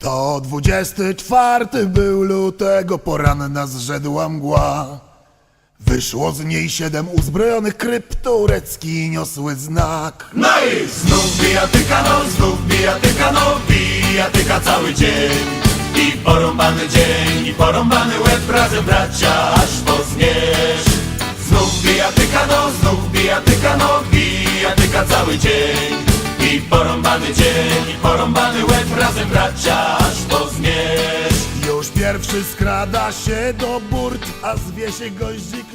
To 24 był lutego, poranna zrzedła mgła. Wyszło z niej siedem uzbrojonych kryp, turecki niosły znak. No i znów bijatyka, no znów bijatyka, no bijatyka cały dzień I porąbany dzień, i porąbany łeb razem bracia, aż po zmierzch Znów bijatyka, no znów bijatyka, no bijatyka cały dzień I porąbany dzień, i porąbany łeb razem bracia, pierwszy skrada się do burt, a zwie się goździk.